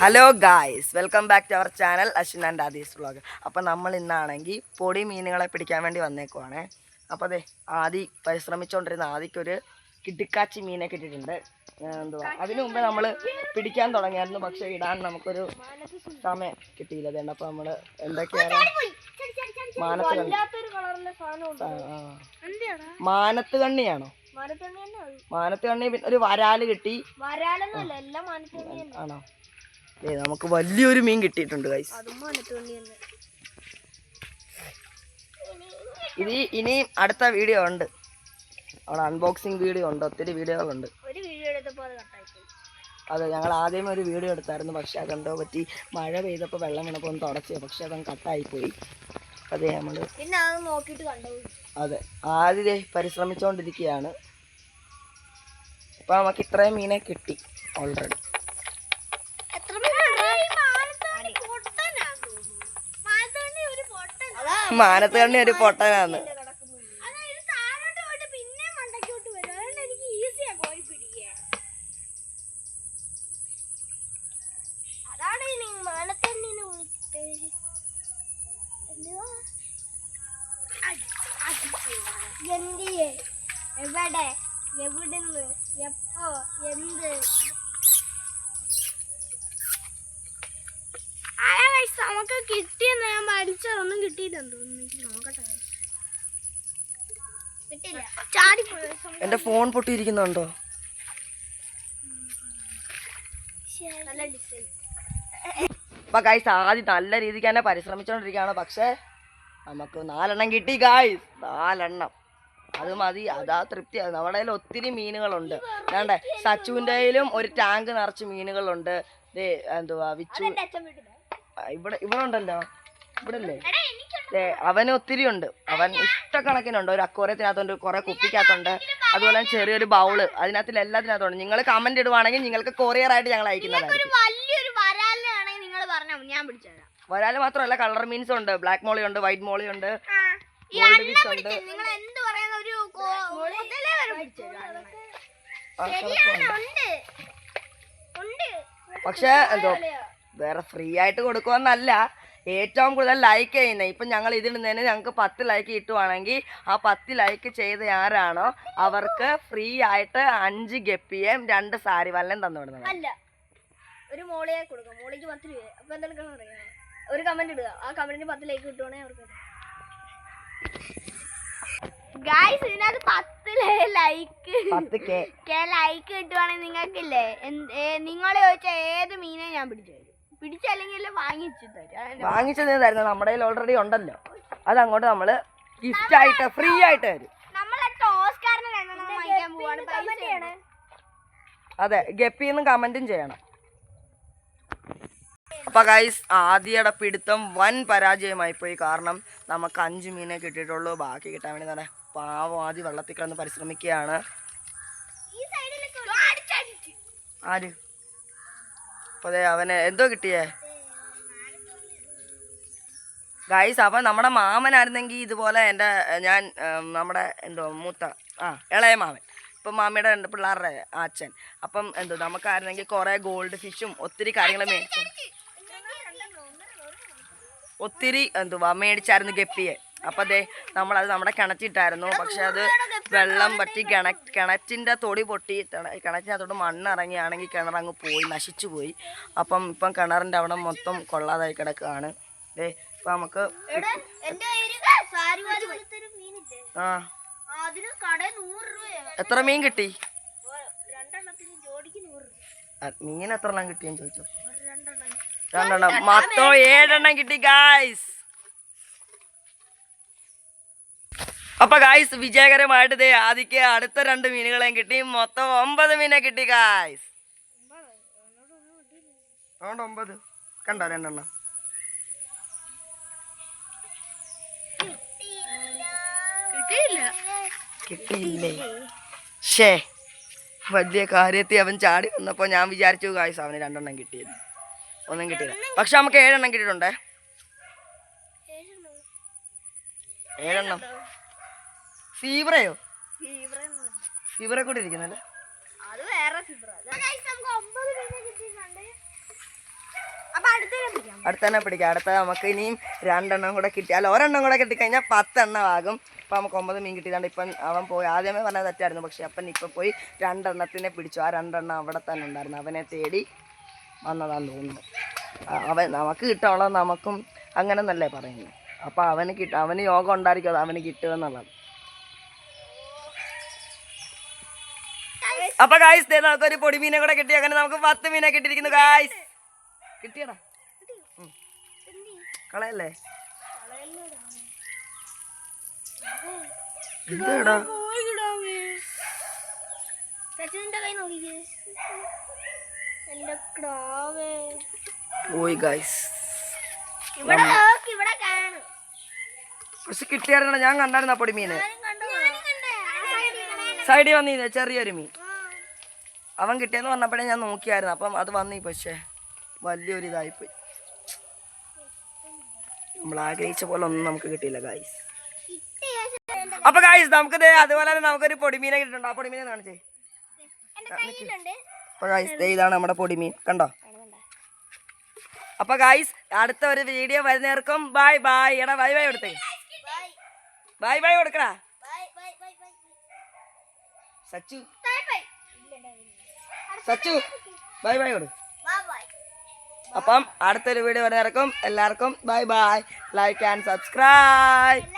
Hello guys welcome back to our channel Ashwin and Adi's vlog അപ്പോൾ നമ്മൾ ഇന്നാണെങ്കിൽ പൊടി മീനുകളെ പിടിക്കാൻ വേണ്ടി വന്നേക്കുവാണേ. അപ്പോൾ അതെ ആദി പരിശ്രമിച്ചുകൊണ്ടിരുന്ന ആദിക്കൊരു കിടുക്കാച്ചി മീനെ കിട്ടിയിട്ടുണ്ട്. എന്തുവാ? അതിനു മുമ്പേ നമ്മൾ പിടിക്കാൻ തുടങ്ങിയായിരുന്നു പക്ഷേ ഇടാൻ നമുക്കൊരു സമയം കിട്ടിയില്ല. അതുകൊണ്ട് അപ്പോൾ നമ്മൾ എന്തൊക്കെയാണ്? മാനത്ത് കണ്ണി. മാനത്ത് കണ്ണിയാണോ? മാനത്ത് കണ്ണി പിന്നെ ഒരു വരാൽ കിട്ടി. ആണോ? നമുക്ക് വലിയൊരു മീൻ കിട്ടിയിട്ടുണ്ട് ഗൈസ് ഇനി മനത്തണ്ണി തന്നെ ഇത് ഇനി അടുത്ത വീഡിയോ ഉണ്ട്. അവിടെ അൺബോക്സിങ് വീഡിയോ ഉണ്ട് ഒത്തിരി വീഡിയോകളുണ്ട് അത് അതെ ഞങ്ങൾ ആദ്യം ഒരു വീഡിയോ എടുത്തായിരുന്നു പക്ഷെ അതെന്തോ പറ്റി മഴ പെയ്തപ്പോൾ വെള്ളം വീണപ്പോൾ ഒന്ന് തുടച്ചു പക്ഷെ അതങ്ങ് കട്ടായിപ്പോയി അതെ നമ്മൾ പിന്നെ അത് നോക്കിയിട്ട് കണ്ടു. അതെ ആദ്യം പരിശ്രമിച്ചുകൊണ്ടിരിക്കുകയാണ് ഇപ്പം നമുക്ക് ഇത്രയും മീനെ കിട്ടി ഓൾറെഡി മാനത്ത് കണ്ണി ഒരു എന്തുവാ? എന്തിയെ? എവിടെ? എവിടുന്ന്? എപ്പോ? എന്ത്? പഠിച്ചതൊന്നും കിട്ടിയില്ലെന്ന് തോന്നുന്നു. നോക്കട്ടെ. എന്റെ ഫോൺ പൊട്ടിയിരിക്കുന്നുണ്ടോ? നല്ല ഡിസൈൻ. അപ്പൊ ഗായ്സ് ആദ്യം നല്ല രീതിക്ക് തന്നെ പരിശ്രമിച്ചോണ്ടിരിക്കാണ് പക്ഷേ നമുക്ക് നാലെണ്ണം കിട്ടി ഗായ്സ് നാലെണ്ണം. അത് മതി. അതാ തൃപ്തിയാണ് നമ്മുടെ കയ്യിൽ ഒത്തിരി മീനുകളുണ്ട്. വേണ്ടേ? സച്ചുവിന്റെയിലും ഒരു ടാങ്ക് നിറച്ച് മീനുകളുണ്ട്. ദേ എന്തുവാ വിച്ചു. ഇവിടെ ഇവിടെ ഉണ്ടല്ലോ. ഇവിടെ അല്ലേ അവന് ഒത്തിരി ഉണ്ട് അവൻ ഇഷ്ടക്കണക്കിനുണ്ട് ഒരു അക്വറത്തിനകത്തുണ്ട് കുറെ കുപ്പിക്കകത്തുണ്ട്. അതുപോലെ തന്നെ ചെറിയൊരു ബൗൾ. അതിനകത്തിൽ എല്ലാത്തിനകത്തുണ്ട്. നിങ്ങൾ കമന്റ് ഇടുവാണെങ്കിൽ നിങ്ങൾക്ക് കൊറിയർ ആയിട്ട് ഞങ്ങൾ അയക്കുന്നതായിരിക്കും. വരാൽ മാത്രമല്ല കളർ മീൻസ് ഉണ്ട്. ബ്ലാക്ക് മോളി ഉണ്ട് വൈറ്റ് മോളി ഉണ്ട്. അണ്ണ ഉണ്ട്. പിടിച്ച് നിങ്ങൾ എന്ത് പറയുന്ന ഒരു കോ- മുതലേ വരെ പിടിച്ചുതരാം ആ, ശരിയാണ് ഉണ്ട്. ഉണ്ട്. പക്ഷേ എന്തോ വേറെ ഫ്രീ ആയിട്ട് കൊടുക്കുമെന്നല്ല ഏറ്റവും കൂടുതൽ ലൈക്ക് ചെയ്യുന്നത് ഇപ്പം ഞങ്ങൾ ഇതിടുന്നതിന് ഞങ്ങൾക്ക് പത്ത് ലൈക്ക് കിട്ടുവാണെങ്കിൽ ആ പത്ത് ലൈക്ക് ചെയ്ത ആരാണോ? അവർക്ക് ഫ്രീ ആയിട്ട് അഞ്ച് ഗപ്പിയേയും രണ്ട് സാരി വല്ലതും തന്നു വിടുന്നത് അല്ല. ഒരു മോളിയെ കൊടുക്കാം. മോളിക്ക് പത്ത് രൂപ അപ്പൊ എന്തെങ്കിലും പറയാം ഒരു കമന്റ് ഇടുക. ആ കമന്റിന് പത്ത് ലൈക്ക് കിട്ടുവാണെങ്കിൽ അവർക്ക് ഗായ്സ് ഇതിനകത്ത് പത്ത് ലൈക്ക് ലൈക്ക് കിട്ടുവാണെങ്കിൽ നിങ്ങൾക്കില്ലേ? നിങ്ങൾ ചോദിച്ച ഏത് മീനെ ഞാൻ പിടിച്ചു പിടിച്ചല്ലെങ്കിൽ വാങ്ങിച്ചു തരും നമ്മുടെ കയ്യിൽ ഓൾറെഡി ഉണ്ടല്ലോ. അത് അങ്ങോട്ട് നമ്മൾ ഗിഫ്റ്റ് ആയിട്ട് ഫ്രീ ആയിട്ട് തരും. അതെ ഗപ്പിന്നും കമന്റും ചെയ്യണം. അപ്പൊ ഗൈസ് ആദ്യയുടെ പിടുത്തം വൻ പരാജയമായി പോയി. കാരണം നമുക്ക് അഞ്ച് മീനെ കിട്ടിയിട്ടുള്ളൂ. ബാക്കി കിട്ടാൻ വേണ്ടി തന്നെ പാവം ആദ്യം വെള്ളത്തിൽ കിടന്ന് പരിശ്രമിക്കുകയാണ്. ആര്? അപ്പൊ അതെ അവന് എന്തോ കിട്ടിയേ? ഗൈസ് അപ്പം നമ്മുടെ മാമനായിരുന്നെങ്കിൽ ഇതുപോലെ എന്റെ ഞാൻ നമ്മുടെ എന്തോ മൂത്ത ആ ഇളയ മാമൻ. ഇപ്പം മാമിയുടെ രണ്ട് പിള്ളേരുടെ അച്ഛൻ. അപ്പം എന്തോ നമുക്കായിരുന്നെങ്കിൽ കുറേ ഗോൾഡ് ഫിഷും ഒത്തിരി കാര്യങ്ങൾ മേടിച്ചു. ഒത്തിരി എന്തുവാ മേടിച്ചായിരുന്നു ഗപ്പിയെ. അപ്പം അതെ നമ്മളത് നമ്മുടെ കിണറ്റിട്ടായിരുന്നു. പക്ഷെ അത് വെള്ളം പറ്റി കിണ കിണറ്റിന്റെ തൊടി പൊട്ടി കിണറ്റിന്റെ കിണറ്റിനകത്തോട്ട് മണ്ണ് ഇറങ്ങിയാണെങ്കിൽ കിണറങ്ങ് പോയി നശിച്ചു പോയി. അപ്പം ഇപ്പം കിണറിന്റെ അവിടെ മൊത്തം കൊള്ളാതായി കിടക്കുകയാണ്. അതെ ഇപ്പം നമുക്ക് ആ. എത്ര മീൻ കിട്ടി? മീൻ എത്ര എണ്ണം കിട്ടിയെന്ന് ചോദിച്ചു? രണ്ടെണ്ണം. മൊത്തം ഏഴെണ്ണം കിട്ടി ഗായ്സ് അപ്പൊ ഗായ്സ് വിജയകരമായിട്ട് ആദിക്ക് അടുത്ത രണ്ട് മീനുകളെയും കിട്ടി. മൊത്തം ഒമ്പത് മീനെ കിട്ടി ഗായ്സ് അതുകൊണ്ട് ഒമ്പത്. കണ്ടോ രണ്ടെണ്ണം. കിട്ടിയില്ല. കിട്ടിയില്ലേ? ഷേ വലിയ കാര്യത്തിൽ അവൻ ചാടി വന്നപ്പോൾ ഞാൻ വിചാരിച്ചു ഗായ്സ് അവന് രണ്ടെണ്ണം കിട്ടിയത്. ഒന്നും കിട്ടിയില്ല. പക്ഷെ നമുക്ക് ഏഴെണ്ണം കിട്ടിയിട്ടുണ്ടേ? ഏഴെണ്ണം. സീബ്രയോ സീബ്ര കൂടെ ഇരിക്കുന്നല്ലേ അത് വേറെ അടുത്തന്നെ പിടിക്കാം. അടുത്ത നമുക്ക് ഇനിയും രണ്ടെണ്ണം കൂടെ കിട്ടി. അല്ല ഒരെണ്ണം കൂടെ കിട്ടിക്കഴിഞ്ഞാൽ പത്തെണ്ണം ആകും. ഇപ്പം നമുക്ക് ഒമ്പത് മീൻ കിട്ടിയതുകൊണ്ട് ഇപ്പം അവൻ പോയി. ആദ്യമേ പറഞ്ഞാൽ തെറ്റായിരുന്നു. പക്ഷെ അപ്പൻ ഇപ്പം പോയി രണ്ടെണ്ണത്തിനെ പിടിച്ചു. ആ രണ്ടെണ്ണം അവിടെ തന്നെ ഉണ്ടായിരുന്നു. അവനെ തേടി വന്നതാന്ന് തോന്നുന്നു. അവൻ നമുക്ക് കിട്ടാനുള്ളത് നമുക്കും അങ്ങനെ എന്നല്ലേ പറയുന്നത്. അപ്പം അവന് കിട്ടും അവന് യോഗം ഉണ്ടായിരിക്കും. അത് അവന് കിട്ടുമെന്നുള്ളത് അപ്പൊ ഗായ്സ് ദേ നമുക്കൊരു പൊടി മീനെ കൂടെ കിട്ടി. അങ്ങനെ നമുക്ക് പത്ത് മീനെ കിട്ടിയിരിക്കുന്നു ഗായ്സ് കിട്ടിയടാ. കളയല്ലേ? എന്താടാ പോയി ഗായ്സ് പക്ഷെ കിട്ടിയായിരുന്നു ഞാൻ കണ്ടായിരുന്നു ആ പൊടി മീന് സൈഡിൽ വന്നിരുന്നേ ചെറിയൊരു മീൻ. അവൻ കിട്ടിയെന്ന് പറഞ്ഞപ്പോഴേ ഞാൻ നോക്കിയായിരുന്നു. അപ്പം അത് വന്നീ പക്ഷേ വലിയൊരു ഇതായിപ്പോയി നമ്മൾ ആഗ്രഹിച്ച പോലെ ഒന്നും നമുക്ക് കിട്ടിയില്ല ഗായ്സ് അപ്പൊ ഗായ്സ് നമുക്ക് അതുപോലെ തന്നെ നമുക്കൊരു പൊടിമീനെ കിട്ടുന്നുണ്ട് ആ പൊടിമീനെ കാണിച്ചേ. അപ്പൊ ഗായ്സ് ഇതാണ് നമ്മുടെ പൊടിമീൻ. കണ്ടോ? അപ്പൊ ഗായ്സ് അടുത്ത ഒരു വീഡിയോ വരുന്നേർക്കും ബൈ ബായ് എടാ ബൈ ബൈ കൊടുത്തേ. ബൈ ബൈ കൊടുക്കടാ. സച്ചു. സച്ചു ബൈ ബൈ കൊടു. അപ്പം അടുത്തൊരു വീഡിയോ വരെ ഇറക്കും എല്ലാവർക്കും bye bye like and subscribe